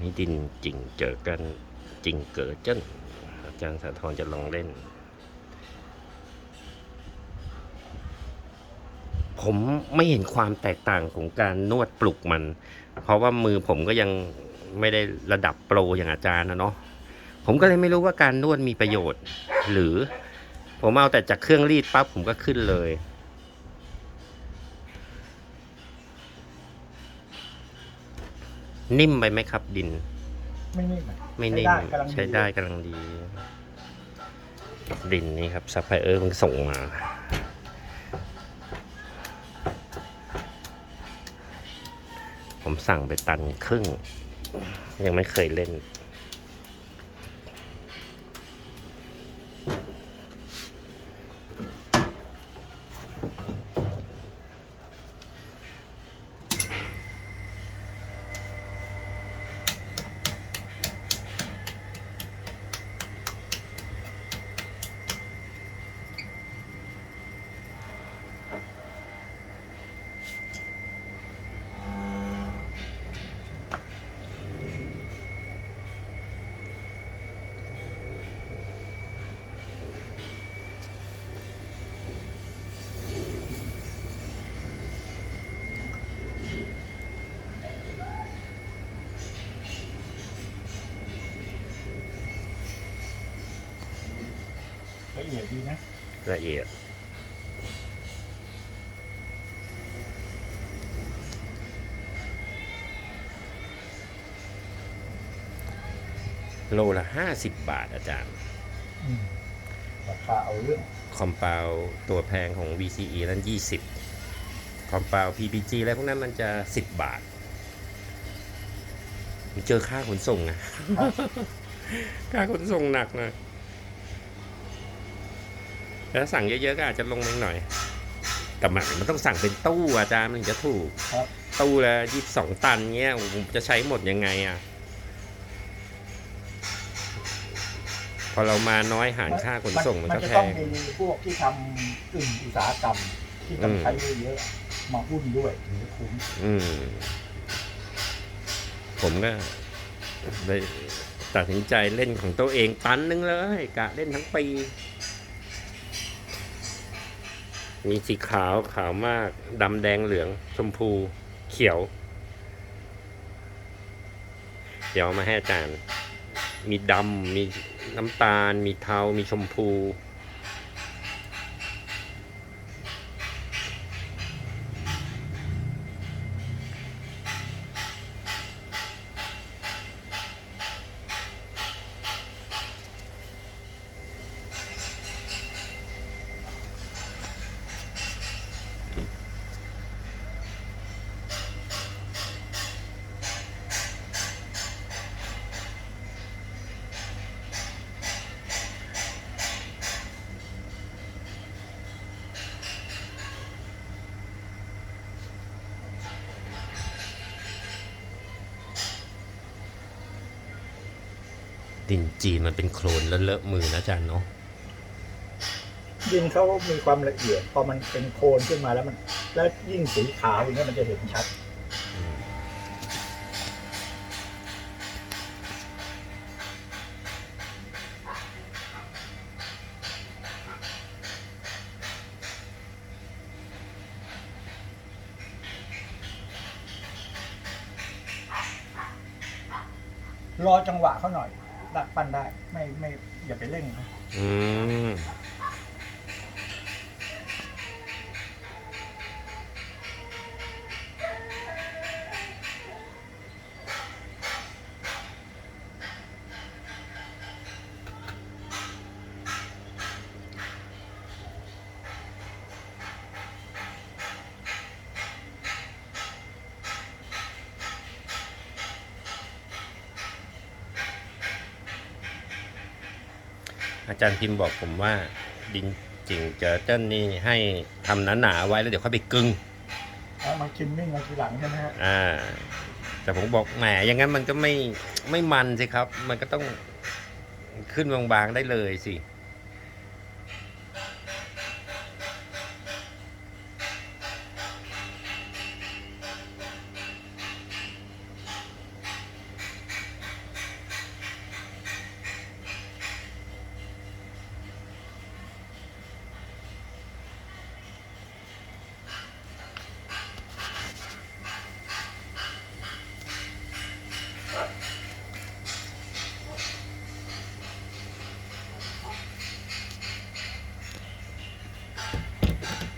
นี่ดินจริงเจอกันจริงเกิดจนอาจารย์สาธรจะลองเล่น ผมไม่เห็นความแตกต่างของการนวดปลุกมัน เพราะว่ามือผมก็ยังไม่ได้ระดับโปรอย่างอาจารย์นะเนาะผมก็เลยไม่รู้ว่าการนวดมีประโยชน์ หรือผมเอาแต่จากเครื่องรีดปั๊บผมก็ขึ้นเลย นิ่มไปไหมครับ ดิน ไม่นิ่มอะไม่นิ่มใช้ได้กำลังดีใช้ได้กำลังดี ดินนี่ครับซัพพลายเออร์มันส่งมา ผมสั่งไปตันครึ่ง ยังไม่เคยเล่น เอียดดีนะละเอียด โลละห้าสิบบาทอาจารย์ อืมราคาเอาเรื่องคอมเปาตัวแพงของ VCE นั้น 20 คอมเปา PPG อะไรพวกนั้นมันจะ 10 บาทมันเจอค่าขนส่งนะ ค่าขนส่งหนักนะ แต่ถ้าสั่งเยอะๆก็อาจจะลงมาหน่อย แต่มันมันต้องสั่งเป็นตู้อาจารย์มันถึงจะถูกครับ ตู้ละยี่สิบสองตันเงี้ยผมจะใช้หมดยังไงอะ พอเรามาน้อยหารค่าขนส่งมันก็จะแพต้องง มีพวกที่ทำกึ่งอุตสาหกรรม ที่ต้องอืม ใช้เยอะๆมาหุ้นด้วยถึงจะคุ้มอืม ผมก็เลยตัดสินใจเล่นของตัวเองตันนึงเลยกะเล่นทั้งปี มีสีขาวขาวมากดำแดงเหลือง ชมพูเขียว เดี๋ยวมาให้อาจารย์ มีดำมีน้ำตาล มีเทา มีชมพู ดินจีนมันเป็นโคลนแล้วเลอะมือนะอาจารย์เนาะดินเขามีความละเอียด พอมันเป็นโคลนขึ้นมาแล้วมัน แล้วยิ่งสีขาวอย่างเงี้ยมันจะเห็นชัด รอจังหวะเขาหน่อย ปั้นได้ไม่ไม่อย่าไปเร่งอืม อาจารย์พิมพ์บอกผมว่าดินจริงเจอเจ้นนี่ให้ทำหนาๆไว้แล้วเดี๋ยวค่อยไปกึงเอามาคิมมิ่งมาทีหลังใช่ไหมฮะอ่า แต่ผมบอกแหมอย่างนั้นมันก็ไม่ไม่มันสิครับ มันก็ต้องขึ้นบางๆได้เลยสิ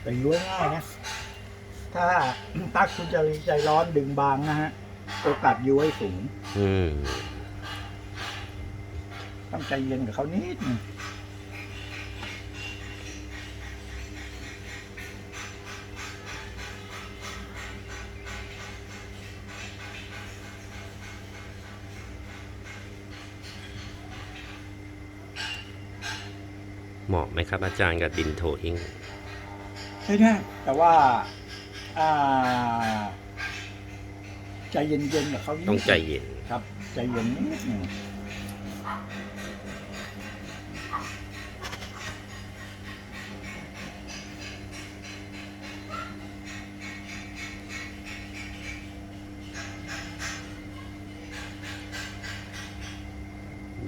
แต่ย้วยง่ายนะ ถ้า ตักคุณจะใจร้อนดึงบางนะฮะโอกาสย้วยสูง อืมต้องใจเย็นกับเขานิดหนึงเหมาะไหมครับอาจารย์กับดินโถอิง ใช่ได้แต่ว่าใจเย็นๆกับเขาต้องใจเย็นครับ ใจเย็นนิดหนึ่ง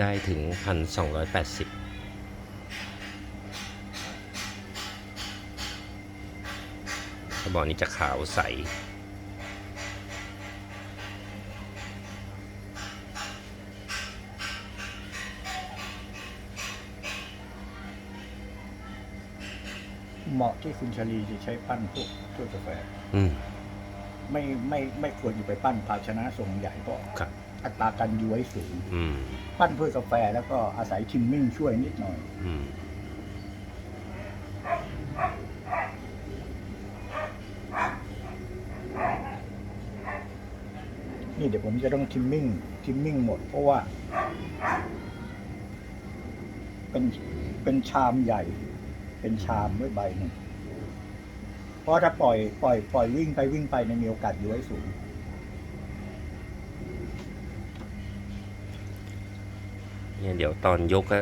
ได้ถึง 1,280 บกระบอกนี้จะขาวใส เหมาะที่คุณชลีจะใช้ปั้นพวกถ้วยกาแฟอืม ไม่ไม่ไม่ควรอยู่ไปปั้นภาชนะทรงใหญ่เพราะครับ อัตราการย้วยสูง อืม ปั้นถ้วยกาแฟแล้วก็อาศัยทิมมิ่งช่วยนิดหน่อย อืม นี่เดี๋ยวผมจะต้องทิมมิ่งทิมมิ่งหมด เพราะว่า เป็นเป็นชามใหญ่ เป็นชามด้วยใบหนึ่งเพราะถ้าปล่อยปล่อยปล่อยวิ่งไปวิ่งไปในยมีโอกาสย้วยสูงเนี่ยเดี๋ยวตอนยกก็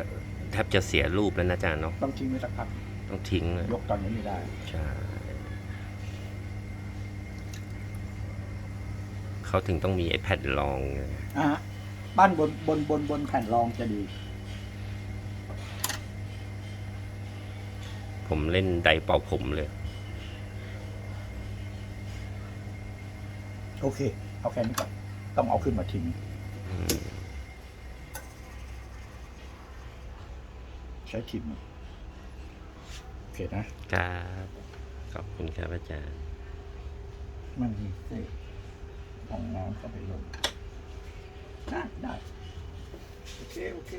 แทบจะเสียรูปแล้วนะอาจารย์เนาะต้องทิ้งไว้สักพักต้องทิ้งเลยยกตอนนี้ไม่ได้ ใช่ เขาถึงต้องมีไอ้แผ่นรองไงอะฮะปั้นบนบนบนบนแผ่นรองจะดี ผมเล่นไดร์เป่าผมเลย โอเค เอาแค่นี้ก่อนต้องเอาขึ้นมาทิ้งอืมใช้ทิมโอเคนะ ครับ ขอบคุณครับอาจารย์ มันมีเศษ ของน้ำเข้าไปลงนะได้ โอเค โอเค